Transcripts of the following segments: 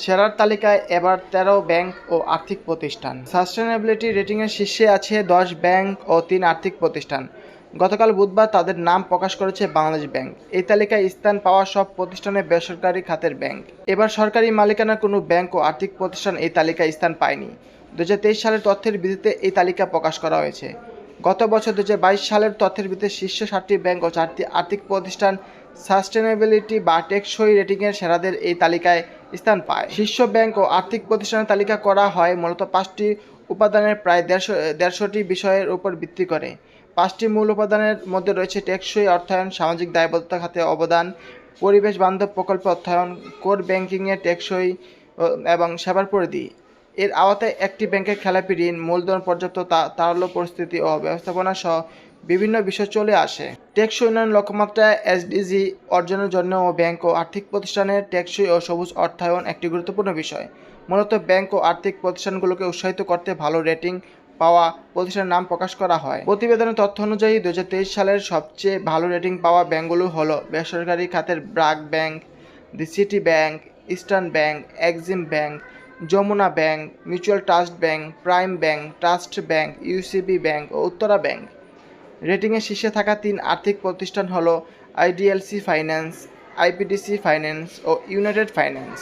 সেরার তালিকায় এবার তেরো ব্যাংক ও আর্থিক প্রতিষ্ঠান। সাস্টেনেবিলিটি রেটিংয়ের শীর্ষে আছে দশ ব্যাংক ও তিন আর্থিক প্রতিষ্ঠান। গতকাল বুধবার তাদের নাম প্রকাশ করেছে বাংলাদেশ ব্যাংক। এই তালিকায় স্থান পাওয়া সব প্রতিষ্ঠানে বেসরকারি খাতের ব্যাংক। এবার সরকারি মালিকানার কোনো ব্যাংক ও আর্থিক প্রতিষ্ঠান এই তালিকায় স্থান পায়নি। দুই হাজার তেইশ সালের তথ্যের ভিত্তিতে এই তালিকা প্রকাশ করা হয়েছে। গত বছর দুই হাজার বাইশ সালের তথ্যের ভিত্তিতে শীর্ষ ষাটটি ব্যাংক ও চারটি আর্থিক প্রতিষ্ঠান সাস্টেনেবিলিটি বা টেকসই রেটিংয়ের সেরাদের এই তালিকায় স্থান পায়। শীর্ষ ব্যাংক ও আর্থিক প্রতিষ্ঠানের তালিকা করা হয় মূলত পাঁচটি উপাদানের প্রায় দেড়শো, দেড়শোটি বিষয়ের উপর ভিত্তি করে। পাঁচটি মূল উপাদানের মধ্যে রয়েছে টেকসই অর্থায়ন, সামাজিক দায়বদ্ধতা খাতে অবদান, পরিবেশ বান্ধব প্রকল্প অর্থায়ন, কোর ব্যাংকিংয়ে টেকসই এবং সেবার পরিধি। এর আওতায় একটি ব্যাংকের খেলাপি ঋণ, মূলধন পর্যাপ্ত তারল্য পরিস্থিতি ও ব্যবস্থাপনা সহ বিভিন্ন বিষয় চলে আসে। টেকসই উন্নয়ন লক্ষ্যমাত্রা এসডিজি অর্জনের জন্য ও ব্যাংক ও আর্থিক প্রতিষ্ঠানের টেকসই ও সবুজ অর্থায়ন একটি গুরুত্বপূর্ণ বিষয়। মূলত ব্যাংক ও আর্থিক প্রতিষ্ঠানগুলোকে উৎসাহিত করতে ভালো রেটিং পাওয়া প্রতিষ্ঠানের নাম প্রকাশ করা হয়। প্রতিবেদনের তথ্য অনুযায়ী দু হাজার তেইশ সালের সবচেয়ে ভালো রেটিং পাওয়া ব্যাংকগুলো হলো বেসরকারি খাতের BRAC Bank, the City Bank, Eastern Bank, Exim Bank Jamuna Bank, Mutual Trust Bank, Prime Bank, Trust Bank UCB Bank O Uttara Bank. রেটিংয়ের শীর্ষে থাকা তিন আর্থিক প্রতিষ্ঠান হলো আইডিএলসি ফাইন্যান্স, আইপিডিসি ফাইন্যান্স ও ইউনাইটেড ফাইন্যান্স।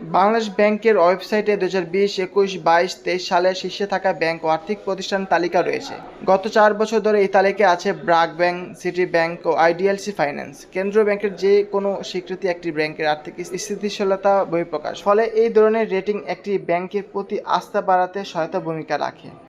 বাংলাদেশ ব্যাংকের ওয়েবসাইটে দু হাজার বিশ, একুশ, বাইশ, তেইশ সালে শীর্ষে থাকা ব্যাংক ও আর্থিক প্রতিষ্ঠান তালিকা রয়েছে। গত চার বছর ধরে এই তালিকায় আছে ব্রাক ব্যাংক, সিটি ব্যাংক ও আইডিএলসি ফাইন্যান্স। কেন্দ্রীয় ব্যাংকের যে কোনো স্বীকৃতি একটি ব্যাংকের আর্থিক স্থিতিশীলতা বহিঃপ্রকাশ। ফলে এই ধরনের রেটিং একটি ব্যাংকের প্রতি আস্থা বাড়াতে সহায়তা ভূমিকা রাখে।